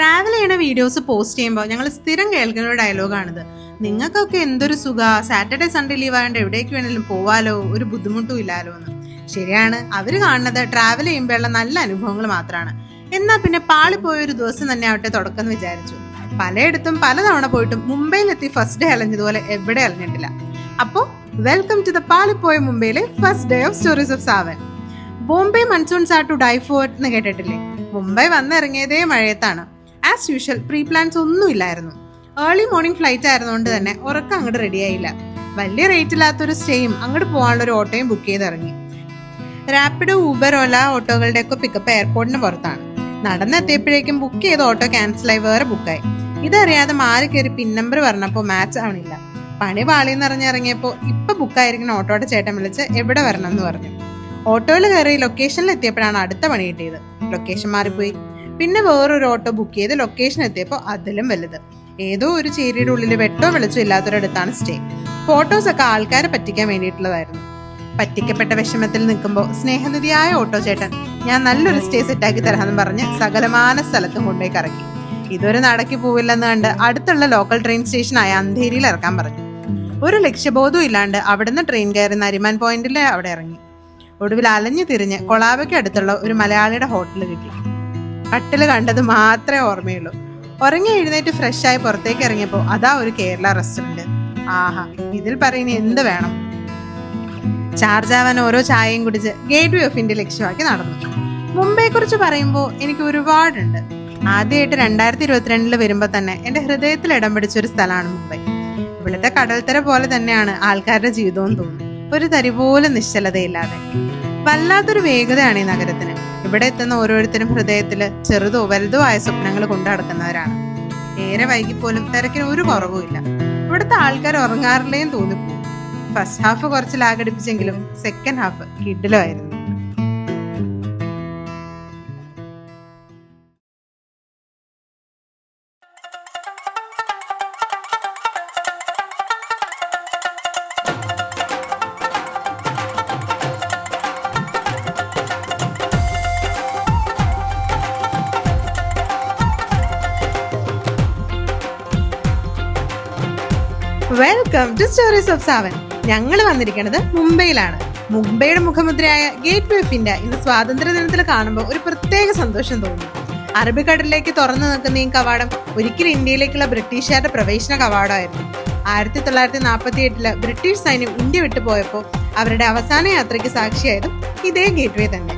Travel ചെയ്യണ videos post ചെയ്യുമ്പോൾ ഞങ്ങൾ സ്ഥിരം കേൾക്കുന്ന ഒരു ഡയലോഗാണിത് നിങ്ങൾക്കൊക്കെ എന്തൊരു സുഖ? സാറ്റർഡേ സൺഡേ ലീവ് ആയതുകൊണ്ട് എവിടേക്ക് വേണേലും പോവാലോ? ഒരു ബുദ്ധിമുട്ടും ഇല്ലാലോ എന്ന്. ശരിയാണ് അവർ കാണുന്നത് ട്രാവൽ ചെയ്യുമ്പോഴുള്ള നല്ല അനുഭവങ്ങൾ മാത്രമാണ് എന്നാൽ പിന്നെ പാളിപ്പോയ ഒരു ദിവസം തന്നെ ആവട്ടെ തുടക്കം എന്ന് വിചാരിച്ചു. പലയിടത്തും പലതവണ പോയിട്ടും മുംബൈയിലെത്തി ഫസ്റ്റ് ഡേ അലഞ്ഞതുപോലെ എവിടെ അലഞ്ഞിട്ടില്ല. അപ്പോൾ വെൽക്കം ടു ദ പാളിപ്പോയ മുംബൈയിലെ first day of stories of Sawan Bombay monsoon are to die for എന്ന് കേട്ടിട്ടില്ലേ? മുംബൈ വന്നിറങ്ങിയതേ മഴയത്താണ്. ആസ് യൂഷ്വൽ പ്രീ പ്ലാൻസ് ഒന്നും ഇല്ലായിരുന്നു ഏർലി മോർണിംഗ് ഫ്ലൈറ്റ് ആയിരുന്നുകൊണ്ട് തന്നെ ഉറക്കം അങ്ങോട്ട് റെഡിയായില്ല വലിയ റേറ്റ് ഇല്ലാത്തൊരു സ്റ്റേയും അങ്ങോട്ട് പോകാനുള്ള ഒരു ഓട്ടോയും ബുക്ക് ചെയ്ത് ഇറങ്ങി റാപ്പിഡോ ഊബർ ഓല ഓട്ടോകളുടെ ഒക്കെ പിക്കപ്പ് എയർപോർട്ടിന് പുറത്താണ്. നടന്നെത്തിയപ്പോഴേക്കും ബുക്ക് ചെയ്ത ഓട്ടോ ക്യാൻസലായി വേറെ ബുക്കായി ഇതറിയാതെ മാറി കയറി പിൻ നമ്പർ പറഞ്ഞപ്പോൾ മാച്ച് ആവണില്ല. പണി പാളിന്ന് ഇറങ്ങിയപ്പോൾ ഇപ്പൊ ബുക്കായിരിക്കുന്ന ഓട്ടോയുടെ ചേട്ടൻ വിളിച്ച് എവിടെ വരണം എന്ന് പറഞ്ഞു. ഓട്ടോയിൽ കയറി ലൊക്കേഷനിൽ എത്തിയപ്പോഴാണ് അടുത്ത പണി കിട്ടിയത്. ലൊക്കേഷൻ മാറിപ്പോയി. പിന്നെ വേറൊരു ഓട്ടോ ബുക്ക് ചെയ്ത് ലൊക്കേഷൻ എത്തിയപ്പോൾ അതിലും വലുത്. ഏതോ ഒരു ചേരിയുടെ ഉള്ളിൽ വെട്ടോ വെളിച്ചോ ഇല്ലാത്തൊരിടത്താണ് സ്റ്റേ ഫോട്ടോസ് ഒക്കെ ആൾക്കാരെ പറ്റിക്കാൻ വേണ്ടിയിട്ടുള്ളതായിരുന്നു. പറ്റിക്കപ്പെട്ട വിഷമത്തിൽ നിൽക്കുമ്പോൾ സ്നേഹനിധിയായ ഓട്ടോ ചേട്ടൻ ഞാൻ നല്ലൊരു സ്റ്റേ സെറ്റാക്കി തരാമെന്ന് പറഞ്ഞ് സകലമാന സ്ഥലത്തും കൊണ്ടുപോയി കറക്കി. ഇതൊരു നടക്കി പോവില്ലെന്ന് കണ്ട് അടുത്തുള്ള ലോക്കൽ ട്രെയിൻ സ്റ്റേഷനായ അന്ധേരിയിൽ ഇറക്കാൻ പറഞ്ഞു. ഒരു ലക്ഷ്യബോധവും ഇല്ലാണ്ട് അവിടുന്ന് ട്രെയിൻ കയറി നരിമാൻ പോയിന്റിൽ അവിടെ ഇറങ്ങി. ഒടുവിൽ അലഞ്ഞു തിരിഞ്ഞ് കൊളാവയ്ക്ക് അടുത്തുള്ള ഒരു മലയാളിയുടെ ഹോട്ടൽ കിട്ടി. കട്ടിൽ കണ്ടത് മാത്രമേ ഓർമ്മയുള്ളൂ. ഉറങ്ങി എഴുന്നേറ്റ് ഫ്രഷ് ആയി പുറത്തേക്ക് ഇറങ്ങിയപ്പോൾ അതാ ഒരു കേരള റെസ്റ്റോറന്റ് ആഹാ ഇതിൽ പറയുന്ന എന്ത് വേണം? ചാർജ് ആവാൻ ഓരോ ചായയും കുടിച്ച് ഗേറ്റ് വേ ഓഫ് ഇന്ത്യ ലക്ഷ്യമാക്കി നടന്നു. മുംബൈയെ കുറിച്ച് പറയുമ്പോൾ എനിക്ക് ഒരുപാടുണ്ട്. ആദ്യമായിട്ട് രണ്ടായിരത്തി ഇരുപത്തിരണ്ടിൽ വരുമ്പോൾ തന്നെ എന്റെ ഹൃദയത്തിൽ ഇടം പിടിച്ച ഒരു സ്ഥലമാണ് മുംബൈ. ഇവിടുത്തെ കടൽത്തര പോലെ തന്നെയാണ് ആൾക്കാരുടെ ജീവിതവും തോന്നുന്നു ഒരു തരി പോലും നിശ്ചലതയില്ലാതെ. വല്ലാത്തൊരു വേഗതയാണ് ഈ നഗരത്തിന്. ഇവിടെ എത്തുന്ന ഓരോരുത്തരും ഹൃദയത്തിൽ ചെറുതോ വലുതോ ആയ സ്വപ്നങ്ങൾ കൊണ്ടു നടക്കുന്നവരാണ്. ഏറെ വൈകിപ്പോലും തിരക്കിന് ഒരു കുറവുമില്ല ഇവിടുത്തെ ആൾക്കാർ ഉറങ്ങാറില്ലേന്ന് തോന്നിപ്പോകും ഫസ്റ്റ് ഹാഫ് കുറച്ച് ലാഗടിപ്പിച്ചെങ്കിലും സെക്കൻഡ് ഹാഫ് കിഡിലോ സ്റ്റോറീസ് ഓഫ് സാവൻ ഞങ്ങൾ വന്നിരിക്കുന്നത് മുംബൈയിലാണ്. മുംബൈയുടെ മുഖമുദ്രയായ ഗേറ്റ് വേ ഓഫ് ഇന്ത്യ ഇന്ന് സ്വാതന്ത്ര്യ ദിനത്തിൽ കാണുമ്പോൾ ഒരു പ്രത്യേക സന്തോഷം തോന്നുന്നു അറബിക്കടലിലേക്ക് തുറന്നു നിൽക്കുന്ന ഈ കവാടം ഒരിക്കലും ഇന്ത്യയിലേക്കുള്ള ബ്രിട്ടീഷുകാരുടെ പ്രവേശന കവാടമായിരുന്നു. ആയിരത്തി തൊള്ളായിരത്തി നാൽപ്പത്തി എട്ടിൽ ബ്രിട്ടീഷ് സൈന്യം ഇന്ത്യ വിട്ടു പോയപ്പോൾ അവരുടെ അവസാന യാത്രയ്ക്ക് സാക്ഷിയായതും ഇതേ ഗേറ്റ് വേ തന്നെ.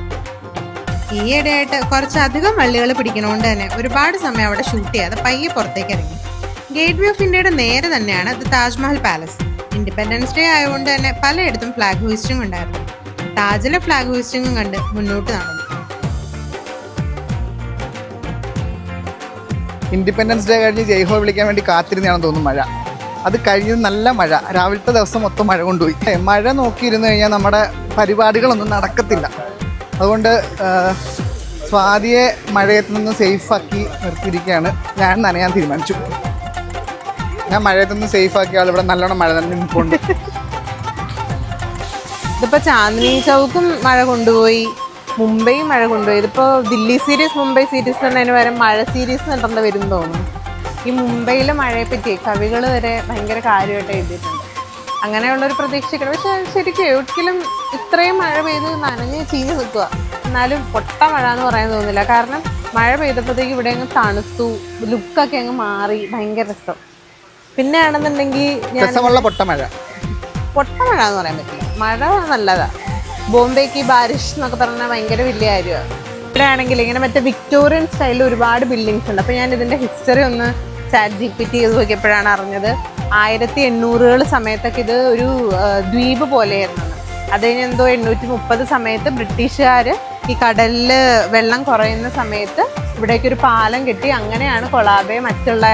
ഈയിടെയായിട്ട് കുറച്ചധികം വള്ളികൾ പിടിക്കണോണ്ട് തന്നെ ഒരുപാട് സമയം അവിടെ ഷൂട്ട് ചെയ്യാതെ പയ്യെ പുറത്തേക്ക് ഇറങ്ങി. ഗേറ്റ് വേ ഓഫ് ഇന്ത്യയുടെ നേരെ തന്നെയാണ് the Taj Mahal palace. Independence day ആയതുകൊണ്ട് തന്നെ പലയിടത്തും ഫ്ലാഗ് ഹോയിസ്റ്റിംഗ് ഉണ്ടായിരുന്നു. താജിലെ ഫ്ലാഗ് ഹോയിസ്റ്റിംഗും കണ്ട് മുന്നോട്ട് നടന്നു. ഇൻഡിപെൻഡൻസ് ഡേ കഴിഞ്ഞ് ജയ്ഹോ വിളിക്കാൻ വേണ്ടി കാത്തിരുന്നാണെന്ന് തോന്നുന്നു മഴ. അത് കഴിഞ്ഞ് നല്ല മഴ. രാവിലത്തെ ദിവസം മൊത്തം മഴ കൊണ്ടുപോയി. മഴ നോക്കിയിരുന്നു കഴിഞ്ഞാൽ നമ്മുടെ പരിപാടികളൊന്നും നടക്കത്തില്ല. അതുകൊണ്ട് സ്വാതിയെ മഴയത്ത് നിന്ന് സേഫാക്കി നിർത്തിയിരിക്കുകയാണ്. ഞാൻ നനയാൻ തീരുമാനിച്ചു. ഞാൻ മഴയത്ത് നിന്ന് സേഫാക്കിയ ആൾ ഇവിടെ നല്ലോണം മഴ തന്നെ നിൽപ്പുണ്ട്. ഇതിപ്പോ ചാന്ദിനി ചൗക്കും മഴ കൊണ്ടുപോയി. മുംബൈ മഴ കൊണ്ടുപോയി. ഇതിപ്പോ ദില്ലി സീരീസ് മുംബൈ സീരീസ് എന്നതിന് വരെ മഴ സീരീസ് എന്നിട്ടുണ്ട് വരും തോന്നുന്നു. ഈ മുംബൈയിലെ മഴയെ പറ്റി കവികൾ വരെ ഭയങ്കര കാര്യമായിട്ട് എഴുതിയിട്ടുണ്ട്. അങ്ങനെയുള്ള ഒരു പ്രതീക്ഷിക്കണം. പക്ഷെ ശരിക്കും ഒരിക്കലും ഇത്രയും മഴ പെയ്ത് നനഞ്ഞ് ചീഞ്ഞ് നിൽക്കുക. എന്നാലും പൊട്ട മഴ എന്ന് പറയാൻ തോന്നുന്നില്ല. കാരണം മഴ പെയ്തപ്പോഴത്തേക്ക് ഇവിടെ അങ്ങ് തണുത്തു ലുക്കൊക്കെ അങ്ങ് മാറി. ഭയങ്കര രസം. പിന്നെ ആണെന്നുണ്ടെങ്കിൽ രസമുള്ള പൊട്ടമഴ. പൊട്ടമഴ എന്ന് പറയാൻ പറ്റില്ല. മഴ നല്ലതാ. ബോംബെക്ക് ബാരിഷ് എന്നൊക്കെ പറഞ്ഞാൽ ഭയങ്കര വലിയ കാര്യമാണ് ഇവിടെ ആണെങ്കിൽ ഇങ്ങനെ മറ്റേ വിക്ടോറിയൻ സ്റ്റൈലിൽ ഒരുപാട് ബിൽഡിങ്സ് ഉണ്ട്. അപ്പോൾ ഞാൻ ഇതിന്റെ ഹിസ്റ്ററി ഒന്ന് ചാറ്റ് ജി പി ടി ചെയ്ത് നോക്കിയപ്പോഴാണ് അറിഞ്ഞത്. ആയിരത്തി എണ്ണൂറുകൾ സമയത്തൊക്കെ ഇത് ഒരു ദ്വീപ് പോലെയായിരുന്നു. അത് കഴിഞ്ഞ് എന്തോ എണ്ണൂറ്റി മുപ്പത് സമയത്ത് ബ്രിട്ടീഷുകാർ ഈ കടലിൽ വെള്ളം കുറയുന്ന സമയത്ത് ഇവിടേക്ക് ഒരു പാലം കെട്ടി അങ്ങനെയാണ് കൊളാബെ മറ്റുള്ള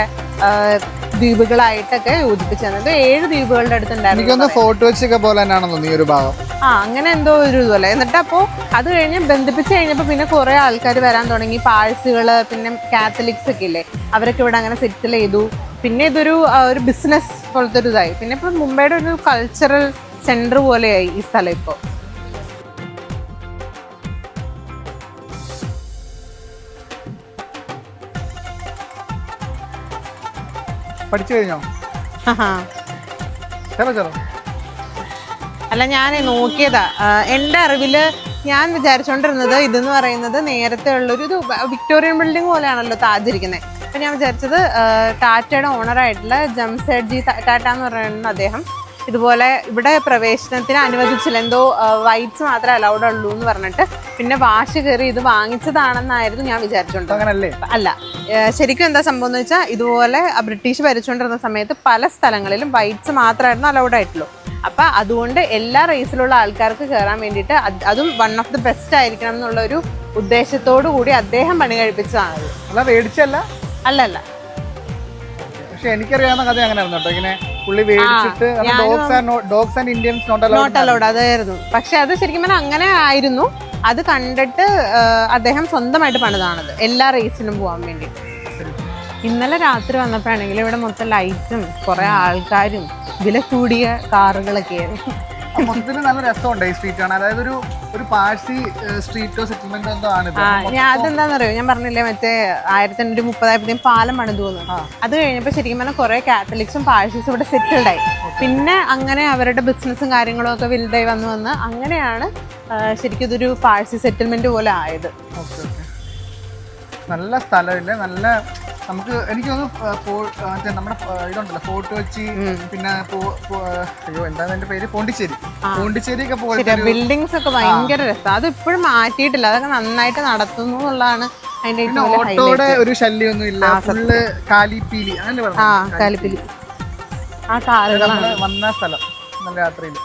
ദ്വീപുകളായിട്ടൊക്കെ യോജിപ്പിച്ചു തന്നത് ഏഴ് ദ്വീപുകളുടെ അടുത്തുണ്ടായിരുന്നു ഫോട്ടോ വെച്ചൊക്കെ പോലെ തന്നെയാണെന്ന് ഈ ഒരു ഭാഗം. ആ അങ്ങനെ എന്തോ ഒരു ഇതുപോലെ. എന്നിട്ട് അപ്പോൾ അത് കഴിഞ്ഞ് ബന്ധിപ്പിച്ച് കഴിഞ്ഞപ്പോൾ പിന്നെ കുറേ ആൾക്കാർ വരാൻ തുടങ്ങി. പാഴ്സുകൾ പിന്നെ കാത്തലിക്സ് ഒക്കെ ഇല്ലേ? അവരൊക്കെ ഇവിടെ അങ്ങനെ സെറ്റിൽ ചെയ്തു. പിന്നെ ഇതൊരു ഒരു ബിസിനസ് പോലത്തെ ഒരു ഇതായി. പിന്നെ ഇപ്പോൾ മുംബൈയുടെ ഒരു കൾച്ചറൽ സെന്റർ പോലെയായി ഈ സ്ഥലം ഇപ്പോൾ പഠിച്ചു കഴിഞ്ഞോ. ചെറോ ചെറോ. അല്ല ഞാൻ നോക്കിയതാ. എന്റെ എന്റെ അറിവിൽ ഞാൻ വിചാരിച്ചോണ്ടിരുന്നത് ഇതെന്ന് പറയുന്നത് നേരത്തെ ഉള്ളൊരു ഇത് വിക്ടോറിയൻ ബിൽഡിംഗ് പോലെയാണല്ലോ താജിരിക്കുന്നത് അപ്പൊ ഞാൻ വിചാരിച്ചത് ടാറ്റയുടെ ഓണറായിട്ടുള്ള ജംസെഡ്ജി ടാറ്റ എന്ന് പറയുന്ന അദ്ദേഹം ഇതുപോലെ ഇവിടെ പ്രവേശനത്തിന് അനുവദിച്ചില്ല. എന്തോ വൈറ്റ്സ് മാത്രമേ അലൗഡ് ഉള്ളൂ എന്ന് പറഞ്ഞിട്ട് പിന്നെ വാശ് കയറി ഇത് വാങ്ങിച്ചതാണെന്നായിരുന്നു ഞാൻ വിചാരിച്ചോണ്ടത് അങ്ങനല്ലേ? അല്ല ശരിക്കും എന്താ സംഭവം എന്ന് വെച്ചാൽ ഇതുപോലെ ബ്രിട്ടീഷ് ഭരിച്ചുകൊണ്ടിരുന്ന സമയത്ത് പല സ്ഥലങ്ങളിലും വൈറ്റ്സ് മാത്രമായിരുന്നു അലൗഡ് ആയിട്ടുള്ളൂ. അപ്പൊ അതുകൊണ്ട് എല്ലാ റേസിലുള്ള ആൾക്കാർക്ക് കയറാൻ വേണ്ടിയിട്ട് അതും വൺ ഓഫ് ദി ബെസ്റ്റ് ആയിരിക്കണം എന്നുള്ള ഒരു ഉദ്ദേശത്തോടു കൂടി അദ്ദേഹം പണി കഴിപ്പിച്ചതാണ്. അല്ല അല്ല പക്ഷെ എനിക്കറിയാവുന്ന കഥ അങ്ങനെ ഇങ്ങനെ പുള്ളി മേടിച്ചിട്ട് dogs and dogs and Indians not allowed അതായിരുന്നു. പക്ഷെ അത് ശരിക്കും പറഞ്ഞാൽ അങ്ങനെ ആയിരുന്നു. അത് കണ്ടിട്ട് അദ്ദേഹം സ്വന്തമായിട്ട് പണിതാണത്. എല്ലാ റേസിനും പോകാൻ വേണ്ടി. ഇന്നലെ രാത്രി വന്നപ്പോഴാണെങ്കിൽ ഇവിടെ മൊത്തം ലൈറ്റും കുറെ ആൾക്കാരും വില കൂടിയ കാറുകളൊക്കെ ആയിരുന്നു. മൊത്തത്തിൽ നല്ല രസമുണ്ട് ഈ സ്ട്രീറ്റ് ആണ് അതായത് ഒരു ഒരു പാഴ്സി സ്ട്രീറ്റോ സെറ്റിൽമെന്റോ എന്തോ ആണ് ഞാൻ അതെന്താണെന്നറിയോ ഞാൻ പറഞ്ഞില്ലേ മറ്റേ ആയിരത്തി എണ്ണൂറ്റി മുപ്പതായപ്പോഴത്തേക്കും പാലം പണിതു തോന്നുന്നു അത് കഴിഞ്ഞപ്പോൾ ശരിക്കും പറഞ്ഞാൽ കുറെ കാത്തലിക്സും പാഴ്സീസും ഇവിടെ സെറ്റിൽഡ് ആയി. പിന്നെ അങ്ങനെ അവരുടെ ബിസിനസ്സും കാര്യങ്ങളും ഒക്കെ വലുതായി വന്നു വന്ന് അങ്ങനെയാണ് ശരിക്കും ഇതൊരു പാഴ്സി സെറ്റിൽമെന്റ് പോലെ ആയത്. നല്ല സ്ഥലമില്ല നല്ല നമുക്ക് എനിക്ക് തോന്നുന്നു നമ്മുടെ ഇതുണ്ടല്ലോ ഫോർട്ട് കൊച്ചി പിന്നെ അയ്യോ എന്താണ് എന്റെ പേര്? പോണ്ടിച്ചേരി. പോണ്ടിച്ചേരി ഒക്കെ പോയിട്ട് ബിൽഡിങ്സ് ഒക്കെ ഭയങ്കര രസം. അത് ഇപ്പോഴും മാറ്റിയിട്ടില്ല. അതൊക്കെ നന്നായിട്ട് നടത്തുന്നു എന്നുള്ളതാണ് അതിന്റെ ഓട്ടോയുടെ. ഒരു ശല്യമൊന്നും ഇല്ല. ഫുള്ള് കാലിപ്പീലി. അങ്ങനെ കാലിപ്പിലി. ആ കാറുകളാണ് വന്ന സ്ഥലം. നല്ല രാത്രിയിൽ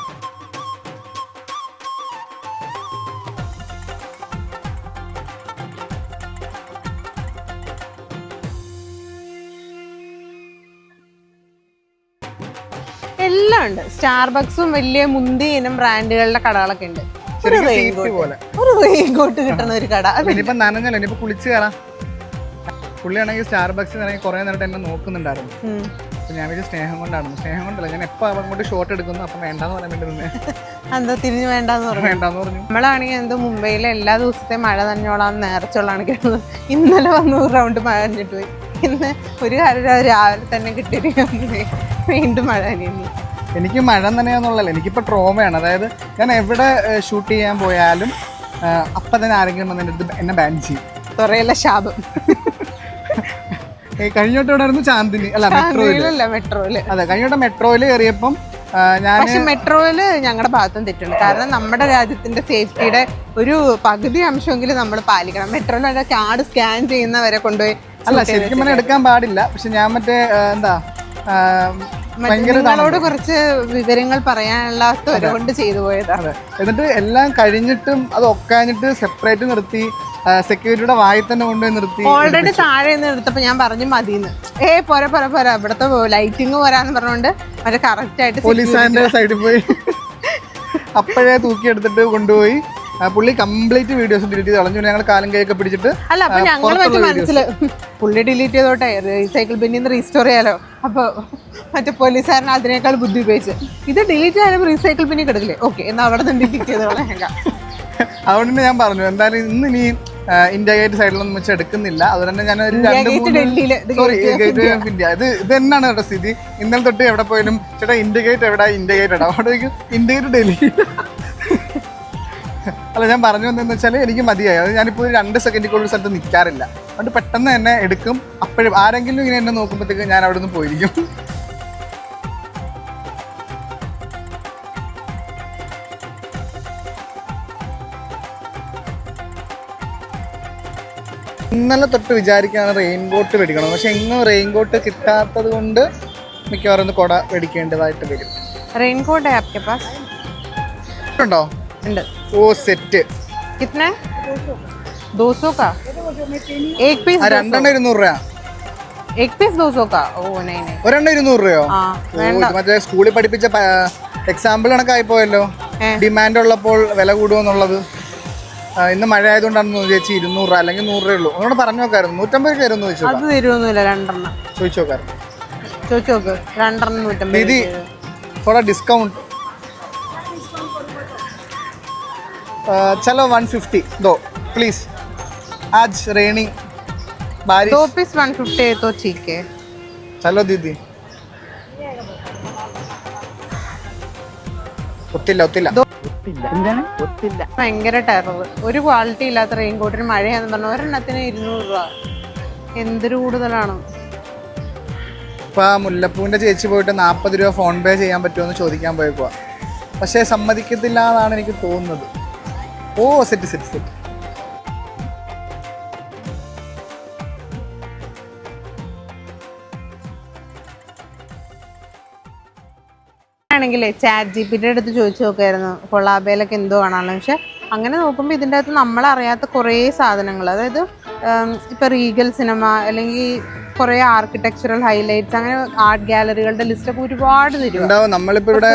എല്ലാം ഉണ്ട്. സ്റ്റാർബക്സും വലിയ മുന്തി ഇനം ബ്രാൻഡുകളുടെ കടകളൊക്കെ ഉണ്ട്. ഒരു പോലെ. ഒരു റെയിൻകോട്ട് കിട്ടുന്ന ഒരു കട. ഇനിയിപ്പോ നനഞ്ഞല്ലോ ഇനിയിപ്പോ കുളിച്ച് കയറാം പുള്ളിയാണെങ്കിൽ സ്റ്റാർബക്സിൽ ആണെങ്കിൽ കുറെ നേരത്തെ എന്നെ നോക്കുന്നുണ്ടായിരുന്നു. ഞാൻ വിളിച്ച സ്നേഹം കൊണ്ടായിരുന്നു സ്നേഹം കൊണ്ടല്ല ഞാൻ എപ്പോ അങ്ങോട്ട് ഷോട്ട് എടുക്കുന്നു അപ്പൊ വേണ്ടെന്ന് പറയാൻ വേണ്ടി നിന്നേ. എന്താ തിരിഞ്ഞു വേണ്ടെന്ന് പറഞ്ഞു? വേണ്ടെന്ന് പറഞ്ഞു. നമ്മളാണെങ്കിൽ എന്തോ മുംബൈയിലെ എല്ലാ ദിവസത്തെ മഴ നനഞ്ഞോളാം നേർച്ചോളാണ് കിട്ടുന്നത് ഇന്നലെ വന്നൂറ് ഒരു റൗണ്ട് മഴ നനഞ്ഞിട്ട് പോയി. ഇന്ന് ഒരു കാര്യം രാവിലെ തന്നെ കിട്ടിയിരിക്കുന്നത് വീണ്ടും മഴ നനയുന്നു എനിക്ക് മഴ നനയാന്നുള്ളല്ല എനിക്കിപ്പോൾ ട്രോമയാണ് അതായത് ഞാൻ എവിടെ ഷൂട്ട് ചെയ്യാൻ പോയാലും അപ്പം തന്നെ ആരെങ്കിലും വന്ന് എന്റെ അടുത്ത് എന്നെ ബാൻ ചെയ്യും. കുറേയല്ല ശാപം. കഴിഞ്ഞോട്ട് ഇവിടെ ആയിരുന്നു ചാന്ദിനി. അല്ല മെട്രോയിലല്ല മെട്രോയിൽ അതെ കഴിഞ്ഞോട്ട് മെട്രോയിൽ കയറിയപ്പം ഞാൻ പക്ഷെ മെട്രോയിൽ ഞങ്ങളുടെ ഭാഗത്തും തെറ്റുണ്ട്. കാരണം നമ്മുടെ രാജ്യത്തിന്റെ സേഫ്റ്റിയുടെ ഒരു പകുതി അംശമെങ്കിലും നമ്മൾ പാലിക്കണം. മെട്രോയിൽ കാർഡ് സ്കാൻ ചെയ്യുന്നവരെ കൊണ്ടുപോയി അല്ല ശരിക്കും പറഞ്ഞാൽ എടുക്കാൻ പാടില്ല. പക്ഷെ ഞാൻ മറ്റേ എന്താ നിങ്ങളോട് കുറച്ച് വിവരങ്ങൾ പറയാനുള്ളവരെ കൊണ്ട് ചെയ്തു പോയതാണ് എന്നിട്ട് എല്ലാം കഴിഞ്ഞിട്ടും അത് ഒക്കാഞ്ഞിട്ട് സെപ്പറേറ്റ് നിർത്തി സെക്യൂരിറ്റിയുടെ വായി തന്നെ കൊണ്ടുപോയി നിർത്തി ഓൾറെഡി താഴെ നിന്ന് എടുത്തപ്പോ ഞാൻ പറഞ്ഞു മതിന്ന്. ഏ പോരാ പോരാ പോരാ. ഇവിടത്തെ ലൈറ്റിംഗ് പോരാന്ന് പറഞ്ഞുകൊണ്ട് മറ്റേ കറക്റ്റ് ആയിട്ട് പോലീസ് സൈഡിൽ പോയി. അപ്പോഴേ തൂക്കി എടുത്തിട്ട് കൊണ്ടുപോയി. പുള്ളി കംപ്ലീറ്റ് വീഡിയോസ് ഡിലീറ്റ് ചെയ്ത് കളഞ്ഞു. ഞങ്ങൾ കാലം കൈയൊക്കെ പിടിച്ചിട്ട് അല്ല അപ്പൊ ഞങ്ങൾ മറ്റേ മനസ്സിൽ പുള്ളി ഡിലീറ്റ് ചെയ്തോട്ടെ റീസൈക്കിൾ ബിന്നിൽ നിന്ന് റീസ്റ്റോർ ചെയ്യാലോ. അപ്പൊ മറ്റേ പോലീസുകാരൻ അതിനേക്കാൾ ബുദ്ധി ഉപയോഗിച്ച്. ഇത് ഡിലീറ്റ് ചെയ്യാനും റീസൈക്കിൾ ബിന്നി കിടക്കില്ലേ? ഓക്കെ എന്നാ അവിടെ നിന്ന് ഡിലീറ്റ് ചെയ്ത് കളയാം അതുകൊണ്ട് തന്നെ ഞാൻ പറഞ്ഞു എന്തായാലും ഇന്ന് ഇനി ഇന്ത്യ ഗേറ്റ് സൈഡിലൊന്നും വെച്ച് എടുക്കുന്നില്ല. അതുകൊണ്ട് തന്നെ ഞാൻ ഒരു രണ്ട് മൂന്ന് സോറി ഗേറ്റ് ഓഫ് ഇന്ത്യ ഇത് ഇത് തന്നെയാണ് കേട്ടോ സ്ഥിതി. ഇന്നലെ തൊട്ട് എവിടെ പോയാലും ചേട്ടാ ഇന്ത്യ ഗേറ്റ് എവിടെ? ഇന്ത്യ ഗേറ്റ് എവിടെ? അവിടെ ഇന്ത്യ ഗേറ്റ് ഡൽഹി. അല്ല ഞാൻ പറഞ്ഞു എന്താന്ന് വെച്ചാൽ എനിക്ക് മതിയായി. അത് ഞാനിപ്പോൾ രണ്ട് സെക്കൻഡിൽ കൂടുതൽ സ്ഥലത്ത് നിൽക്കാറില്ല അതുകൊണ്ട് പെട്ടെന്ന് തന്നെ എടുക്കും. അപ്പോഴും ആരെങ്കിലും ഇങ്ങനെ എന്നെ നോക്കുമ്പോഴത്തേക്ക് ഞാൻ അവിടെ നിന്ന് പോയിരിക്കും. ഇന്നലെ തൊട്ട് വിചാരിക്കുകയാണ് റെയിൻ കോട്ട് മേടിക്കണം. പക്ഷെ എങ്ങും റെയിൻ കോട്ട് കിട്ടാത്തത് കൊണ്ട് മിക്കവാറും കുട മേടിക്കേണ്ടതായിട്ട് വരും. റെയിൻ കോട്ട് ഉണ്ട് ഓ സെറ്റ് कितने दो सौ का एक पीस ആ രണ്ടെണ്ണം ഇരുന്നൂറ് രൂപ एक पीस दो सौ का ओ नहीं नहीं ഒരെണ്ണം ഇരുന്നൂറ് രൂപയോ ആ ഓ ഇത് മറ്റേ സ്കൂളിൽ പഠിപ്പിച്ച എക്സാമ്പിൾ കണക്കായി പോയല്ലോ ഏ. ഡിമാൻഡ് ഉള്ളപ്പോൾ വില കൂടുമെന്നുള്ളത് ആ, ഇന്ന് മഴ ആയതുകൊണ്ടാണെന്ന് ചേച്ചി ഇരുന്നൂറ് രൂപ അല്ലെങ്കിൽ നൂറ് രൂപ ഉള്ളൂ ഒന്നുകൂടെ പറഞ്ഞു നോക്കായിരുന്നു നൂറ്റമ്പത് രൂപ വരുമെന്ന് ചോദിച്ചു അത് തരുമൊന്നുമില്ല രണ്ടെണ്ണം ചോദിച്ചു നോക്കായിരുന്നു ചോദിച്ചു നോക്ക് രണ്ടെണ്ണം നൂറ്റമ്പത് दीदी थोड़ा डिस्काउंट चलो 150 दो प्लीज आज रेनी बारिश दो पीस 150 तो ठीक है चलो दीदी ഒത്തില്ല ഒത്തില്ല. ഒത്തില്ല. ഭയങ്കര ടെറർ ഒരു ക്വാളിറ്റി ഇല്ലാത്ത റെയിൻ കോട്ടിന് മഴയാന്ന് പറഞ്ഞു ഒരെണ്ണത്തിന് ഇരുന്നൂറ് രൂപ. എന്തൊരു കൂടുതലാണ്? ഇപ്പൊ മുല്ലപ്പൂവിന്റെ ചേച്ചി പോയിട്ട് നാപ്പത് രൂപ ഫോൺ പേ ചെയ്യാൻ പറ്റുമോ എന്ന് ചോദിക്കാൻ പോയപ്പോ പക്ഷേ സമ്മതിക്കത്തില്ല എന്നാണ് എനിക്ക് തോന്നുന്നത്. ഓ സെറ്റ് സെറ്റ് സെറ്റ്. ആണെങ്കിലേ ചാറ്റ് ജി പിയുടെ അടുത്ത് ചോദിച്ചു നോക്കായിരുന്നു. കൊള്ളാബേലൊക്കെ എന്തോ കാണാമല്ലോ പക്ഷെ അങ്ങനെ നോക്കുമ്പോൾ ഇതിന്റെ അകത്ത് നമ്മളറിയാത്ത കുറേ സാധനങ്ങൾ അതായത് ഉം, ഇപ്പൊ റീഗൽ സിനിമ അല്ലെങ്കിൽ കുറേ ആർക്കിടെക്ചറൽ ഹൈലൈറ്റ്സ് അങ്ങനെ ആർട്ട് ഗാലറികളുടെ ലിസ്റ്റൊക്കെ ഒരുപാട് തരും ഉണ്ടാവും. നമ്മളിപ്പോ ഇവിടെ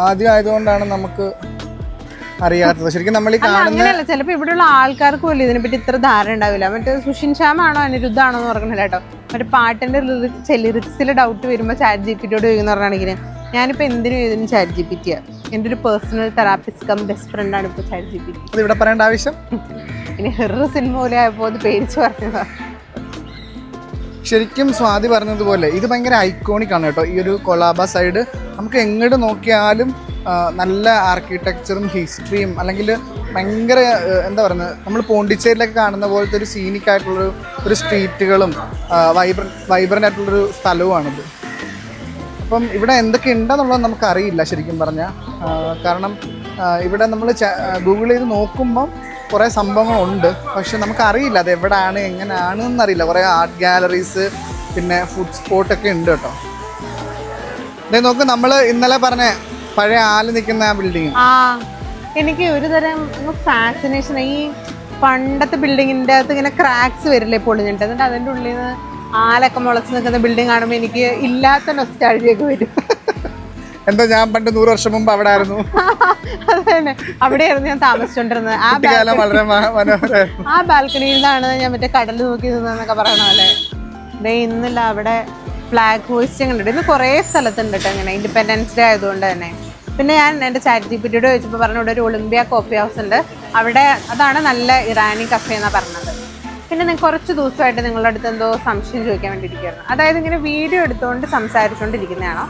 ആദ്യം ആയതുകൊണ്ടാണ് നമുക്ക് അറിയാത്തത്. ശരിക്കും നമ്മൾ ഈ കാണുന്നത് കാണുന്ന അങ്ങനെയല്ല. ചിലപ്പോൾ ഇവിടെയുള്ള ആൾക്കാർക്ക് പോലും ഇതിനെപ്പറ്റി ഇത്ര ധാരണ ഉണ്ടാവില്ല. മറ്റേ സുഷിൻ ശ്യാമാണോ അനിരുദ്ധാണോ എന്ന് പറഞ്ഞില്ല കേട്ടോ? മറ്റേ പാട്ടിന്റെ ലിറിക്സിൽ ഡൗട്ട് വരുമ്പോൾ ചാറ്റ് ജി പിറ്റിയോട് ചോദിക്കുന്ന പറഞ്ഞാണെങ്കിൽ ഞാനിപ്പോൾ എന്തിനും ഇതിനും ചാറ്റ് ജി പി ടിയാ എന്റെ ഒരു പേഴ്സണൽ തെറാപ്പിസ്റ്റ് കം ബെസ്റ്റ് ആണ് ഇപ്പോൾ ചാറ്റ് ജി പി ടി അത് ഇവിടെ പറയേണ്ട ആവശ്യം? ഇനി ഹെറർ സിനിമ പോലെ ആയപ്പോൾ അത് പേടിച്ചു പറഞ്ഞതാ. ശരിക്കും സ്വാതി പറഞ്ഞതുപോലെ ഇത് ഭയങ്കര ഐക്കോണിക് ആണ് കേട്ടോ. ഈ ഒരു കൊളാബ സൈഡ് നമുക്ക് എങ്ങോട്ട് നോക്കിയാലും നല്ല ആർക്കിടെക്ചറും ഹിസ്റ്ററിയും അല്ലെങ്കിൽ ഭയങ്കര എന്താ പറയുന്നത് നമ്മൾ പോണ്ടിച്ചേരിയിലൊക്കെ കാണുന്ന പോലത്തെ ഒരു സീനിക് ആയിട്ടുള്ളൊരു ഒരു സ്ട്രീറ്റുകളും വൈബ്ര വൈബ്രന്റ് ആയിട്ടുള്ളൊരു സ്ഥലവുമാണിത്. അപ്പം ഇവിടെ എന്തൊക്കെ ഉണ്ടെന്നുള്ളത് നമുക്കറിയില്ല ശരിക്കും പറഞ്ഞാൽ കാരണം ഇവിടെ നമ്മൾ ഗൂഗിൾ ചെയ്ത് നോക്കുമ്പം കുറേ സംഭവങ്ങളുണ്ട്. പക്ഷെ നമുക്കറിയില്ല അത് എവിടെയാണ് എങ്ങനെയാണ് എന്നറിയില്ല. കുറേ ആർട്ട് ഗാലറീസ് പിന്നെ ഫുഡ് സ്പോട്ടൊക്കെ ഉണ്ട് കേട്ടോ. ഇതേ നോക്ക് നമ്മൾ ഇന്നലെ പറഞ്ഞ പഴയ ആൽ നിൽക്കുന്ന ആ ബിൽഡിംഗ് ആ എനിക്ക് ഒരു തരം ഫാസിനേഷൻ ഈ പണ്ടത്തെ ബിൽഡിങ്ങിന്റെ അകത്ത് ഇങ്ങനെ ക്രാക്സ് വരില്ലേ പൊളിഞ്ഞിട്ട്? എന്നിട്ട് അതിന്റെ ഉള്ളിൽ നിന്ന് ആലൊക്കെ മുളച്ച് നിൽക്കുന്ന ബിൽഡിംഗ് കാണുമ്പോൾ എനിക്ക് ഇല്ലാത്ത നൊസ്റ്റാഴ്ചയൊക്കെ വരും. എന്താ ഞാൻ പണ്ട് നൂറ് വർഷം മുമ്പ് അവിടെ ആയിരുന്നു? അതന്നെ തന്നെ അവിടെയായിരുന്നു ഞാൻ താമസിച്ചോണ്ടിരുന്നത്. ആ വളരെ മനോഹരമായിരുന്നു. ആ ബാൽക്കണിയിൽ നിന്നാണ് ഞാൻ മറ്റേ കടൽ നോക്കി നിന്നൊക്കെ പറയണ പോലെ. ഇന്നില്ല അവിടെ ഫ്ലാഗ് ഹോയിസ്റ്റിംഗ് ഉണ്ട് ഇന്ന് കുറേ സ്ഥലത്തുണ്ട് ഇങ്ങനെ. ഇൻഡിപെൻഡൻസ് ഡേ ആയതുകൊണ്ട് തന്നെ. പിന്നെ ഞാൻ എന്റെ ചാരിറ്റി ജി ചോദിച്ചപ്പോൾ പറഞ്ഞ ഇവിടെ ഒരു ഒളിമ്പിയ കോഫി ഹൗസ് ഉണ്ട്. അവിടെ അതാണ് നല്ല ഇറാനി കഫേ എന്നാണ് പറഞ്ഞത്. പിന്നെ ഞാൻ കുറച്ച് ദിവസമായിട്ട് നിങ്ങളുടെ അടുത്ത് എന്തോ സംശയം ചോദിക്കാൻ വേണ്ടിയിരിക്കുകയായിരുന്നു. അതായത് ഇങ്ങനെ വീഡിയോ എടുത്തുകൊണ്ട് സംസാരിച്ചുകൊണ്ടിരിക്കുന്നതാണോ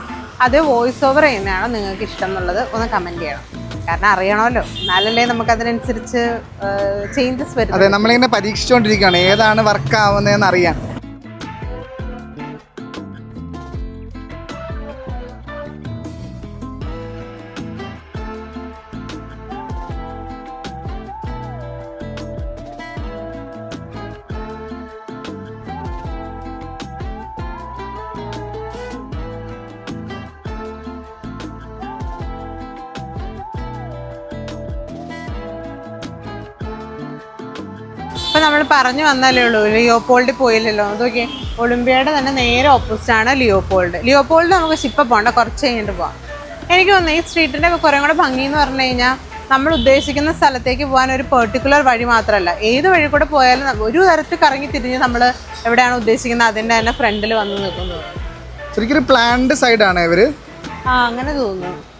അത് വോയിസ് ഓവർ ചെയ്യുന്നതാണോ നിങ്ങൾക്ക് ഇഷ്ടം എന്നുള്ളത് ഒന്ന് കമന്റ് ചെയ്യണം. കാരണം അറിയണമല്ലോ. എന്നാലല്ലേ നമുക്ക് അതിനനുസരിച്ച് ചേഞ്ചസ് വരും അതെ നമ്മളിങ്ങനെ പരീക്ഷിച്ചുകൊണ്ടിരിക്കുകയാണ് ഏതാണ് വർക്ക് ആവുന്നതെന്ന് അറിയാൻ. പറഞ്ഞു വന്നാലേ ഉള്ളൂ. ലിയോപോൾഡ് പോയില്ലല്ലോ. അതൊക്കെ ഒളിമ്പിയയുടെ തന്നെ നേരെ ഓപ്പോസിറ്റ് ആണ് ലിയോപോൾഡ്. ലിയോപോൾഡ് നമുക്ക് ഷിപ്പ് പോകണ്ട കുറച്ച് കഴിഞ്ഞിട്ട് പോവാം. എനിക്ക് തോന്നുന്നു ഈ സ്ട്രീറ്റിന്റെ കുറേ കൂടെ ഭംഗി എന്ന് പറഞ്ഞു കഴിഞ്ഞാൽ നമ്മൾ ഉദ്ദേശിക്കുന്ന സ്ഥലത്തേക്ക് പോകാൻ ഒരു പെർട്ടിക്കുലർ വഴി മാത്രമല്ല. ഏത് വഴി കൂടെ പോയാലും ഒരു തരത്തിൽ കറങ്ങി തിരിഞ്ഞ് നമ്മൾ എവിടെയാണ് ഉദ്ദേശിക്കുന്നത് അതിന്റെ തന്നെ ഫ്രണ്ടിൽ വന്ന് നിൽക്കുന്നത്. ശരിക്കും പ്ലാൻഡ് സൈഡാണ് ഇവർ? ആ അങ്ങനെ തോന്നുന്നു.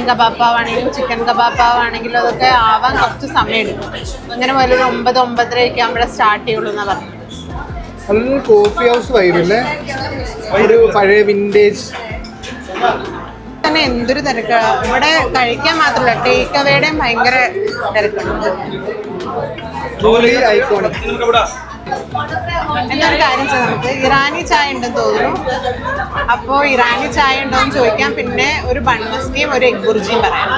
മട്ടൻ കബാപ്പാവാണെങ്കിലും ചിക്കൻ കബാപ്പാവാണെങ്കിലും അതൊക്കെ ആവാൻ കുറച്ച് സമയം എടുക്കും അങ്ങനെ പോലെ ഒരു ഒമ്പത് ഒമ്പതര ഒക്കെ ആകുമ്പോഴേ സ്റ്റാർട്ട് ചെയ്യുള്ളൂ എന്നാ പറഞ്ഞത് നല്ലൊരു കോഫി ഹൗസ് വൈബല്ലേ ഒരു പഴയ വിന്റേജ് തന്നെ എന്തൊരു തിരക്ക്. ഇവിടെ കഴിക്കാൻ മാത്രമല്ല ടേക്ക് അവേയുടെയും ഭയങ്കര തിരക്കുണ്ട് ഐക്കോണിക് എന്നൊരു കാര്യം നമുക്ക് ഇറാനി ചായ ഉണ്ടെന്ന് തോന്നുന്നു. അപ്പോൾ ഇറാനി ചായ ഉണ്ടോ എന്ന് ചോദിക്കാം. പിന്നെ ഒരു ബൺമസ്കിയും ഒരു എഗ് ബുർജിയും പറയാം.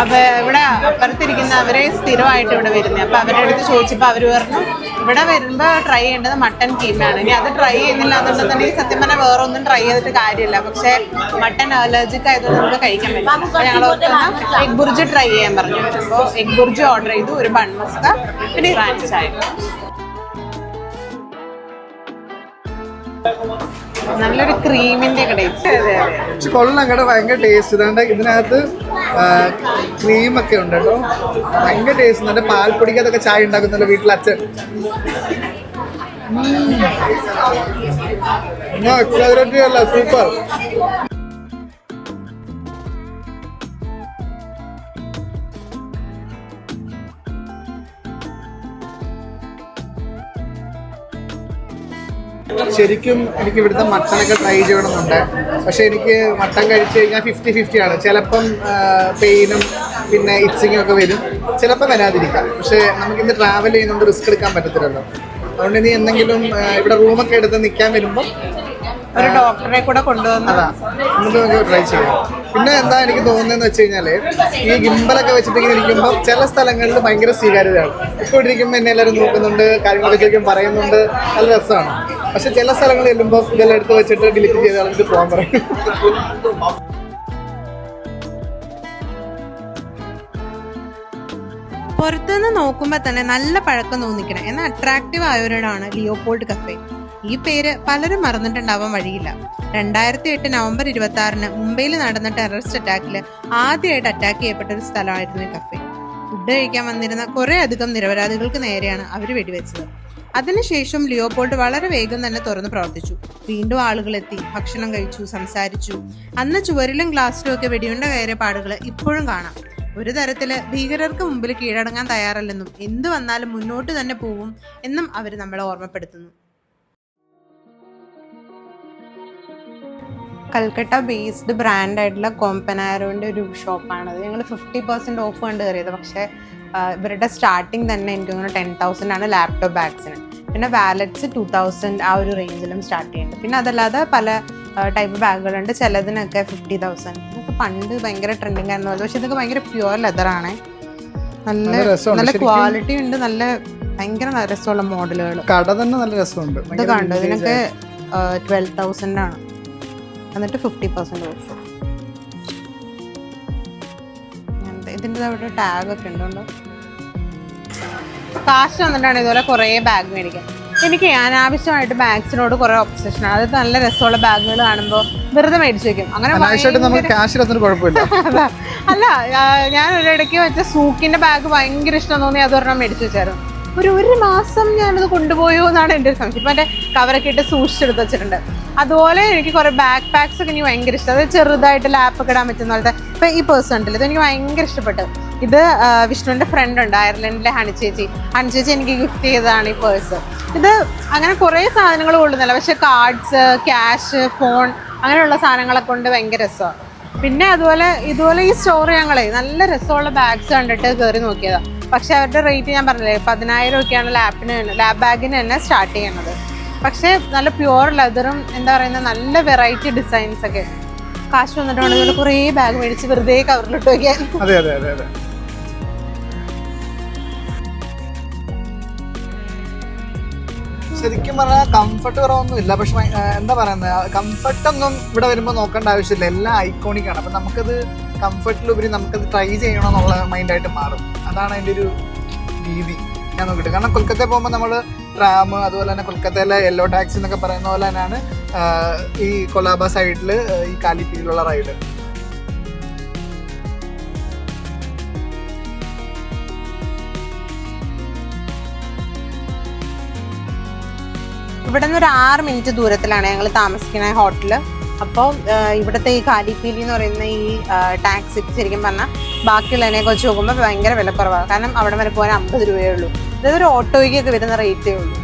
അപ്പൊ ഇവിടെ അപ്പുറത്തിരിക്കുന്ന അവരെ സ്ഥിരമായിട്ട് ഇവിടെ വരുന്നത് അപ്പൊ അവരുടെ അടുത്ത് ചോദിച്ചപ്പോൾ അവർ പറഞ്ഞു ഇവിടെ വരുമ്പോ ട്രൈ ചെയ്യേണ്ടത് മട്ടൺ കീമാണ് ഇനി അത് ട്രൈ ചെയ്യുന്നില്ല എന്നുണ്ടെന്നുണ്ടെങ്കിൽ സത്യം പറഞ്ഞാൽ വേറെ ഒന്നും ട്രൈ ചെയ്തിട്ട് കാര്യമില്ല. പക്ഷെ മട്ടൺ അലർജിക് ആയതുകൊണ്ട് നമുക്ക് അപ്പൊ ഞങ്ങൾ എഗ് ബുർജ് ട്രൈ ചെയ്യാൻ പറഞ്ഞു. അപ്പോൾ എഗ് ബുർജ് ഓർഡർ ചെയ്തു ഒരു ബൺ മസ്ക പിന്നെ ചായ നല്ലൊരു ക്രീമിന്റെ ഒക്കെ ടേസ്റ്റ് പക്ഷെ കൊള്ളാം കേട്ടോ ഭയങ്കര ടേസ്റ്റ് ഇതാണ്ട് ഇതിനകത്ത് ക്രീം ഒക്കെ ഉണ്ട് കേട്ടോ. ഭയങ്കര ടേസ്റ്റ് നല്ല പാൽപ്പൊടിക്കകത്തൊക്കെ ചായ ഉണ്ടാക്കുന്നുണ്ട് വീട്ടിൽ അച്ഛൻ. എക്സാജറേറ്റീവ് അല്ല സൂപ്പർ ശരിക്കും എനിക്ക് ഇവിടുത്തെ മട്ടനൊക്കെ ട്രൈ ചെയ്യണമെന്നുണ്ട്. പക്ഷെ എനിക്ക് മട്ടൻ കഴിച്ച് കഴിഞ്ഞാൽ ഫിഫ്റ്റി ഫിഫ്റ്റി ആണ്. ചിലപ്പം പെയിനും പിന്നെ ഇച്ചിങ്ങും ഒക്കെ വരും. ചിലപ്പം വരാതിരിക്കാം. പക്ഷെ നമുക്കിന്ന് ട്രാവൽ ചെയ്യുന്നതുകൊണ്ട് റിസ്ക് എടുക്കാൻ പറ്റത്തില്ലല്ലോ. അതുകൊണ്ട് ഇനി എന്തെങ്കിലും ഇവിടെ റൂമൊക്കെ എടുത്ത് നിൽക്കാൻ വരുമ്പോൾ ഒരു ഡോക്ടറെ കൂടെ കൊണ്ടുവന്ന് എന്നിട്ട് നമുക്ക് നമുക്ക് ട്രൈ ചെയ്യാം. പിന്നെ എന്താ എനിക്ക് തോന്നുന്നതെന്ന് വെച്ച് കഴിഞ്ഞാൽ ഈ ഗിംബലൊക്കെ വെച്ചിട്ട് ഇങ്ങനെ ഇരിക്കുമ്പോൾ ചില സ്ഥലങ്ങളിൽ ഭയങ്കര സ്വീകാര്യതയാണ്. ഇപ്പോൾ ഇരിക്കുമ്പോൾ എന്നെ എല്ലാവരും നോക്കുന്നുണ്ട് കാര്യങ്ങളൊക്കെ ചോദിക്കും പറയുന്നുണ്ട്. നല്ല രസമാണ്. പക്ഷെ ചില സ്ഥലങ്ങളിൽ ചെല്ലുമ്പോൾ ഇതെല്ലാം എടുത്ത് വെച്ചിട്ട് ഡിലീറ്റ് ചെയ്താൽ എനിക്ക് പോകാൻ പറയും. പുറത്തുനിന്ന് നോക്കുമ്പോൾ തന്നെ നല്ല പഴക്കം തോന്നിക്കണം. എന്നാൽ അട്രാക്റ്റീവ് ആയവരോടാണ് ലിയോപോൾഡ് കഫേ. ഈ പേര് പലരും മറന്നിട്ടുണ്ടാവാൻ വഴിയില്ല. രണ്ടായിരത്തി എട്ട് നവംബർ ഇരുപത്തി ആറിന് മുംബൈയിൽ നടന്ന ടെററിസ്റ്റ് അറ്റാക്കിൽ ആദ്യമായിട്ട് അറ്റാക്ക് ചെയ്യപ്പെട്ട ഒരു സ്ഥലമായിരുന്നു ഈ കഫേ. ഫുഡ് കഴിക്കാൻ വന്നിരുന്ന കുറേ അധികം നിരപരാധികൾക്ക് നേരെയാണ് അവർ വെടിവെച്ചത്. അതിനുശേഷം ലിയോപോൾഡ് വളരെ വേഗം തന്നെ തുറന്ന് പ്രവർത്തിച്ചു. വീണ്ടും ആളുകളെത്തി ഭക്ഷണം കഴിച്ചു സംസാരിച്ചു. അന്ന് ചുവരിലും ഗ്ലാസ്സിലും ഒക്കെ വെടിയുണ്ട കയറിയ പാടുകൾ ഇപ്പോഴും കാണാം. ഒരു തരത്തിൽ ഭീകരർക്ക് മുമ്പിൽ കീഴടങ്ങാൻ തയ്യാറല്ലെന്നും എന്തു വന്നാലും മുന്നോട്ട് തന്നെ പോവും എന്നും അവർ നമ്മളെ ഓർമ്മപ്പെടുത്തുന്നു. കൽക്കട്ട ബേസ്ഡ് ബ്രാൻഡ് ആയിട്ടുള്ള കോമ്പനാരോന്റെ ഒരു ഷോപ്പാണത് ഞങ്ങൾ ഫിഫ്റ്റി പെർസെന്റ് ഓഫ് കണ്ട് കയറിയത് പക്ഷേ ഇവരുടെ സ്റ്റാർട്ടിങ് തന്നെ എനിക്ക് തോന്നുന്നു ടെൻ തൗസൻഡ് ആണ് ലാപ്ടോപ്പ് ബാഗ്സിന് പിന്നെ വാലറ്റ്സ് ടു തൗസൻഡ് ആ ഒരു റേഞ്ചിലും സ്റ്റാർട്ട് ചെയ്യുന്നുണ്ട് പിന്നെ അതല്ലാതെ പല ടൈപ്പ് ബാഗുകളുണ്ട് ചിലതിനൊക്കെ ഫിഫ്റ്റി തൗസൻഡ് ഇതൊക്കെ പണ്ട് ഭയങ്കര ട്രെൻഡിങ് ആയിരുന്നു. പക്ഷെ ഇതൊക്കെ ഭയങ്കര പ്യുവർ ലെതറാണ് നല്ല നല്ല നല്ല ക്വാളിറ്റി ഉണ്ട്. നല്ല ഭയങ്കര രസമുള്ള മോഡലുകൾ കട തന്നെ നല്ല രസമുണ്ട്. ഇത് കണ്ടു? ഇതിനൊക്കെ ട്വൽവ് തൗസൻഡ് ആണ്. എന്നിട്ട് ഫിഫ്റ്റി പെർസെന്റ് ഓഫ് ഇതിന്റെ അവിടെ ടാഗ് ഒക്കെ ഉണ്ടോ? കാശ് വന്നിട്ടാണ് ഇതുപോലെ കുറേ ബാഗ് മേടിക്കാൻ. എനിക്ക് അനാവശ്യമായിട്ട് ബാഗ്സിനോട് കുറേ ആണ്. അത് നല്ല രസമുള്ള ബാഗുകൾ കാണുമ്പോൾ വെറുതെ മേടിച്ചു വെക്കും. അങ്ങനെ അല്ല ഞാൻ ഞാൻ ഒരിടയ്ക്ക് വെച്ച സൂക്കിന്റെ ബാഗ് ഭയങ്കര ഇഷ്ടം തോന്നി അത് ഒരെണ്ണം മേടിച്ചു വെച്ചായിരുന്നു. ഒരു ഒരു മാസം ഞാനത് കൊണ്ടുപോയോ എന്നാണ് എന്റെ ഒരു സംശയം. ഇപ്പം എന്റെ കവറൊക്കെ ഇട്ട് സൂക്ഷിച്ചെടുത്ത് വെച്ചിട്ടുണ്ട്. അതുപോലെ എനിക്ക് കുറേ ബാക്ക് പാക്സ് ഒക്കെ എനിക്ക് ഭയങ്കര ഇഷ്ടം. അത് ചെറുതായിട്ട് ലാപ്പൊക്കെ ഇടാൻ പറ്റുന്ന പോലത്തെ ഇപ്പം ഈ പേഴ്സ് ഉണ്ടല്ലോ ഇത് എനിക്ക് ഭയങ്കര ഇഷ്ടപ്പെട്ടു. ഇത് വിഷ്ണുവിന്റെ ഫ്രണ്ട് ഉണ്ട് അയർലൻഡിലെ ഹണി ചേച്ചി. ഹണി ചേച്ചി എനിക്ക് ഗിഫ്റ്റ് ചെയ്തതാണ് ഈ പേഴ്സ് ഇത് അങ്ങനെ കുറേ സാധനങ്ങൾ കൊള്ളുന്നില്ല പക്ഷേ കാർഡ്സ് ക്യാഷ് ഫോൺ അങ്ങനെയുള്ള സാധനങ്ങളൊക്കെ കൊണ്ട് ഭയങ്കര രസമാണ്. പിന്നെ അതുപോലെ ഇതുപോലെ ഈ സ്റ്റോർ ഞങ്ങളെ നല്ല രസമുള്ള ബാഗ്സ് കണ്ടിട്ട് കയറി നോക്കിയതാണ് പക്ഷേ അവരുടെ റേറ്റ് ഞാൻ പറഞ്ഞില്ലേ പതിനായിരം ഒക്കെയാണ് ലാപ്പിന് ലാബ് ബാഗിന് തന്നെ സ്റ്റാർട്ട് ചെയ്യണത്. പക്ഷേ നല്ല പ്യുവർ ലെതറും എന്താ പറയുന്ന നല്ല വെറൈറ്റി ഡിസൈൻസ് ഒക്കെ. കാശ് വന്നിട്ടുണ്ട് ഇതുപോലെ കുറേ ബാഗ് മേടിച്ച് വെറുതെ കവറിലിട്ട് വയ്ക്കാൻ അതെ അതെ അതെ അതെ. ശരിക്കും പറഞ്ഞാൽ കംഫർട്ട് കുറവൊന്നും ഇല്ല. പക്ഷെ എന്താ പറയുന്നത് കംഫർട്ട് ഒന്നും ഇവിടെ വരുമ്പോൾ നോക്കേണ്ട ആവശ്യമില്ല. എല്ലാം ഐക്കോണിക് ആണ്. അപ്പം നമുക്കത് കംഫർട്ടിലുപരി നമുക്കത് ട്രൈ ചെയ്യണം ചെയ്യണമെന്നുള്ള മൈൻഡായിട്ട് മാറും. അതാണ് അതിന്റെ ഒരു രീതി ഞാൻ നോക്കിയിട്ട്. കാരണം കൊൽക്കത്തയിൽ പോകുമ്പോൾ നമ്മൾ ട്രാം അതുപോലെ തന്നെ കൊൽക്കത്തയിലെ യെല്ലോ ടാക്സി എന്നൊക്കെ പറയുന്ന പോലെ തന്നെയാണ് ഈ കൊലാബ സൈഡിൽ ഈ കാലിപ്പീരിലുള്ള റൈഡ് ഇവിടെ നിന്ന് ഒരു ആറ് മിനിറ്റ് ദൂരത്തിലാണ് ഞങ്ങൾ താമസിക്കുന്ന ഹോട്ടൽ അപ്പോൾ ഇവിടുത്തെ ഈ കാലിപ്പീലി എന്ന് പറയുന്ന ഈ ടാക്സി ശരിക്കും പറഞ്ഞാൽ ബാക്കിയുള്ളതിനെ കുറിച്ച് നോക്കുമ്പോൾ ഭയങ്കര വിലക്കുറവാണ്. കാരണം അവിടെ വരെ പോകാൻ അമ്പത് രൂപയേ ഉള്ളൂ. അതായത് ഒരു ഓട്ടോയ്ക്കൊക്കെ വരുന്ന റേറ്റേ ഉള്ളൂ.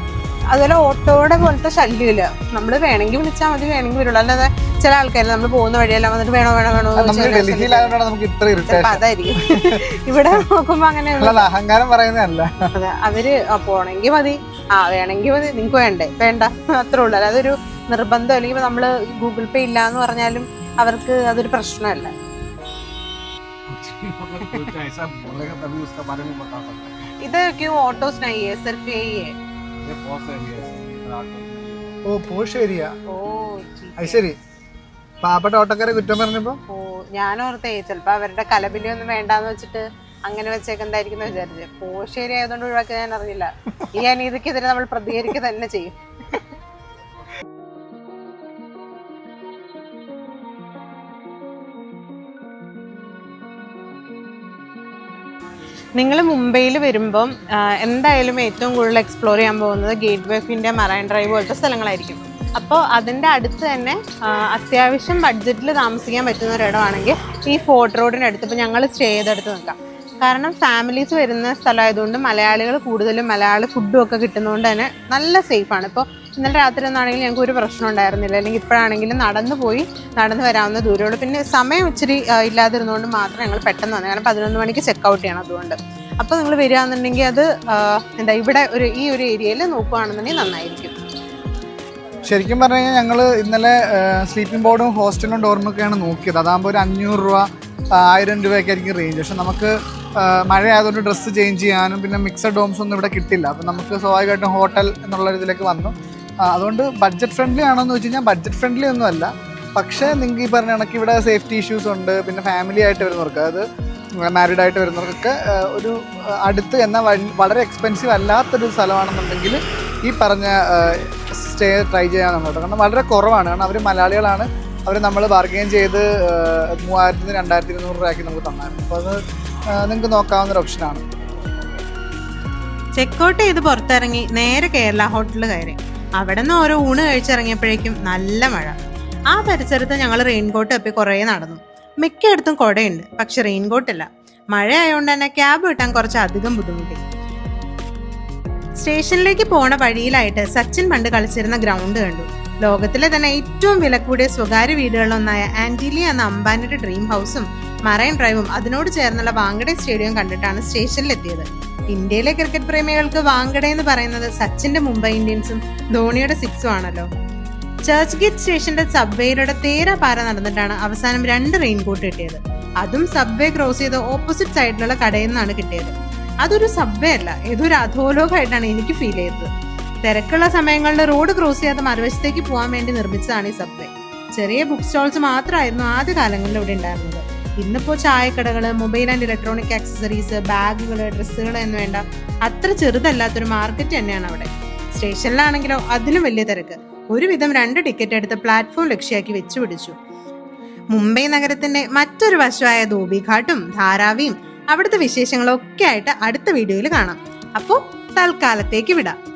അതുപോലെ ഓട്ടോയുടെ പോലത്തെ ശല്യമില്ല. നമ്മൾ വേണമെങ്കിൽ വിളിച്ചാൽ മതി വേണമെങ്കിൽ വരുള്ളൂ അല്ലാതെ ചില ആൾക്കാർ നമ്മൾ പോകുന്ന വഴിയെല്ലാം വന്നിട്ട് വേണോ വേണോ വേണോ അതായിരിക്കും. ഇവിടെ നോക്കുമ്പോ അങ്ങനെ അഹങ്കാരം പറയുന്നതല്ല. അതെ അവർ പോണെങ്കിൽ മതി. ആ വേണമെങ്കിൽ മതി. നിങ്ങക്ക് വേണ്ടേ? വേണ്ട. അത്രേ ഉള്ളൂ. അല്ലാതെ ഒരു നിർബന്ധം അല്ലെങ്കിൽ നമ്മള് ഗൂഗിൾ പേ ഇല്ല എന്ന് പറഞ്ഞാലും അവർക്ക് അതൊരു പ്രശ്നമല്ല मतलब कोई ऐसा बोलेगा तभी उसका बारे में बता सकता है ഇത് ക്യൂ ഓട്ടോസ് नहीं है सिर्फ यही है ये बहुत से एरिया है इधर आकर ഓ പോഷ് ഏരിയ ഓ അത് ശരി പാവപ്പെട്ട ഓട്ടക്കാരെ കുറ്റം പറഞ്ഞപ്പോ ഓ ഞാനോർത്തേ ചിലപ്പോ അവരുടെ കലബിലി ഒന്നും വേണ്ടാന്ന് വെച്ചിട്ട് അങ്ങനെ വെച്ചേക്കെന്തായിരിക്കും വിചാരിച്ചത് പോശ്ശേരി ആയതുകൊണ്ട് ഒഴിവാക്കി ഞാൻ അറിയില്ല ഈ അനീതിക്കെതിരെ നമ്മൾ പ്രതികരിക്കുക തന്നെ ചെയ്യും നിങ്ങൾ മുംബൈയിൽ വരുമ്പം എന്തായാലും ഏറ്റവും കൂടുതൽ എക്സ്പ്ലോർ ചെയ്യാൻ പോകുന്നത് gateway of India marine drive പോലത്തെ സ്ഥലങ്ങളായിരിക്കും. അപ്പോൾ അതിന്റെ അടുത്ത് തന്നെ അത്യാവശ്യം ബഡ്ജറ്റിൽ താമസിക്കാൻ പറ്റുന്ന ഒരിടമാണെങ്കിൽ ഈ ഫോർട്ട് റോഡിന്റെ അടുത്ത്. ഇപ്പോൾ ഞങ്ങൾ സ്റ്റേ ചെയ്തെടുത്ത് നിൽക്കാം. കാരണം ഫാമിലീസ് വരുന്ന സ്ഥലമായതുകൊണ്ട് മലയാളികൾ കൂടുതലും മലയാളി ഫുഡും ഒക്കെ കിട്ടുന്നതുകൊണ്ട് തന്നെ നല്ല സേഫാണ് ഇപ്പോൾ ഇന്നലെ രാത്രി ഒന്നാണെങ്കിലും ഞങ്ങൾക്ക് ഒരു പ്രശ്നം ഉണ്ടായിരുന്നില്ല. അല്ലെങ്കിൽ ഇപ്പോഴാണെങ്കിലും നടന്നു പോയി നടന്നു വരാവുന്ന ദൂരമുള്ളൂ പിന്നെ സമയം ഇച്ചിരി ഇല്ലാതിരുന്നുകൊണ്ട് മാത്രം ഞങ്ങൾ പെട്ടെന്ന് വന്നത് കാരണം പതിനൊന്ന് മണിക്ക് ചെക്ക് ഔട്ട് ചെയ്യണം അതുകൊണ്ട്. അപ്പോൾ നിങ്ങൾ വരികയാണെന്നുണ്ടെങ്കിൽ അത് എന്താ ഇവിടെ ഒരു ഈ ഒരു ഏരിയയിൽ നോക്കുകയാണെന്നുണ്ടെങ്കിൽ നന്നായിരിക്കും. ശരിക്കും പറഞ്ഞു കഴിഞ്ഞാൽ ഞങ്ങൾ ഇന്നലെ സ്ലീപ്പിംഗ് ബോർഡും ഹോസ്റ്റലും ഡോർമൊക്കെയാണ് നോക്കിയത്. അതാകുമ്പോൾ ഒരു അഞ്ഞൂറ് രൂപ ആയിരം രൂപയൊക്കെ ആയിരിക്കും റേഞ്ച് പക്ഷെ നമുക്ക് മഴയായതുകൊണ്ട് ഡ്രസ്സ് ചേഞ്ച് ചെയ്യാനും പിന്നെ മിക്സഡ് ഡോംസ് ഒന്നും ഇവിടെ കിട്ടില്ല. അപ്പം നമുക്ക് സ്വാഭാവികമായിട്ടും ഹോട്ടൽ എന്നുള്ള ഇതിലേക്ക് വന്നു. അതുകൊണ്ട് ബഡ്ജറ്റ് ഫ്രണ്ട്ലി എന്ന് വെച്ച് കഴിഞ്ഞാൽ ബഡ്ജറ്റ് ഫ്രണ്ട്ലി ഒന്നും അല്ല പക്ഷേ നിങ്ങൾക്ക് ഈ പറഞ്ഞ കണക്ക് ഇവിടെ സേഫ്റ്റി ഇഷ്യൂസ് ഉണ്ട് പിന്നെ ഫാമിലി ആയിട്ട് വരുന്നവർക്ക് അതായത് മാരീഡ് ആയിട്ട് വരുന്നവർക്കൊക്കെ ഒരു അടുത്ത് എന്നാൽ വളരെ എക്സ്പെൻസീവ് അല്ലാത്തൊരു സ്ഥലമാണെന്നുണ്ടെങ്കിൽ ഈ പറഞ്ഞ സ്റ്റേ ട്രൈ ചെയ്യാൻ കേട്ടോ കാരണം വളരെ കുറവാണ്. കാരണം അവർ മലയാളികളാണ്. അവർ നമ്മൾ ബാർഗെയിൻ ചെയ്ത് മൂവായിരത്തിന് രണ്ടായിരത്തി ഇരുന്നൂറ് രൂപയ്ക്ക് നമുക്ക് തന്നായിരുന്നു. അപ്പോൾ അത് നിങ്ങൾക്ക് നോക്കാവുന്ന ഒരു ഓപ്ഷനാണ് ചെക്കൗട്ട് ചെയ്ത് പുറത്തിറങ്ങി നേരെ കേരള ഹോട്ടലിൽ കയറി. അവിടെ നിന്ന് ഓരോ ഊണ് കഴിച്ചിറങ്ങിയപ്പോഴേക്കും നല്ല മഴ. ആ പരിസരത്ത് ഞങ്ങൾ റെയിൻകോട്ട് തപ്പി കുറേ നടന്നു. മിക്കയിടത്തും കുടയുണ്ട് പക്ഷെ റെയിൻകോട്ട് ഇല്ല. മഴ ആയതുകൊണ്ട് തന്നെ ക്യാബ് കിട്ടാൻ കുറച്ച് അധികം ബുദ്ധിമുട്ടി. സ്റ്റേഷനിലേക്ക് പോണ വഴിയിലായിട്ട് സച്ചിൻ പണ്ട് കളിച്ചിരുന്ന ഗ്രൗണ്ട് കണ്ടു. ലോകത്തിലെ തന്നെ ഏറ്റവും വില കൂടിയ സ്വകാര്യ വീടുകളിലൊന്നായ ആന്റിലി എന്ന അംബാനിയുടെ ഡ്രീം ഹൗസും മറൈൻ ഡ്രൈവും അതിനോട് ചേർന്നുള്ള വാങ്കഡെ സ്റ്റേഡിയം കണ്ടിട്ടാണ് സ്റ്റേഷനിലെത്തിയത്. ഇന്ത്യയിലെ ക്രിക്കറ്റ് പ്രേമികൾക്ക് വാങ്കടേ എന്ന് പറയുന്നത് സച്ചിന്റെ മുംബൈ ഇന്ത്യൻസും ധോണിയുടെ സിക്സും ആണല്ലോ. ചർച്ച് ഗേറ്റ് സ്റ്റേഷന്റെ സബ്വേയിലൂടെ തേര പാര നടന്നിട്ടാണ് അവസാനം രണ്ട് റെയിൻകോട്ട് കിട്ടിയത്. അതും സബ്വേ ക്രോസ് ചെയ്ത ഓപ്പോസിറ്റ് സൈഡിലുള്ള കടയിൽ നിന്നാണ് കിട്ടിയത്. അതൊരു സബ്വേ അല്ല ഇതൊരു അധോലോകമായിട്ടാണ് എനിക്ക് ഫീൽ ചെയ്തത്. തിരക്കുള്ള സമയങ്ങളിൽ റോഡ് ക്രോസ് ചെയ്യാതെ മറുവശത്തേക്ക് പോകാൻ വേണ്ടി നിർമ്മിച്ചതാണ് ഈ സബ്വേ. ചെറിയ ബുക്ക് സ്റ്റോൾസ് മാത്രമായിരുന്നു ആദ്യ കാലങ്ങളിൽ ഇവിടെ ഉണ്ടായിരുന്നത്. ഇന്നിപ്പോൾ ചായക്കടകൾ മൊബൈൽ ആൻഡ് ഇലക്ട്രോണിക് ആക്സസറീസ് ബാഗുകൾ ഡ്രസ്സുകൾ എന്ന് വേണ്ട അത്ര ചെറുതല്ലാത്തൊരു മാർക്കറ്റ് തന്നെയാണ് അവിടെ. സ്റ്റേഷനിലാണെങ്കിലോ അതിലും വലിയ തിരക്ക്. ഒരുവിധം രണ്ട് ടിക്കറ്റ് എടുത്ത് പ്ലാറ്റ്ഫോം ലക്ഷ്യമാക്കി വെച്ചു പിടിച്ചു. മുംബൈ നഗരത്തിന്റെ മറ്റൊരു വശമായ ധോബിഘാട്ടും ധാരാവിയും അവിടുത്തെ വിശേഷങ്ങളൊക്കെ ആയിട്ട് അടുത്ത വീഡിയോയിൽ കാണാം. അപ്പോൾ തൽക്കാലത്തേക്ക് വിടാം.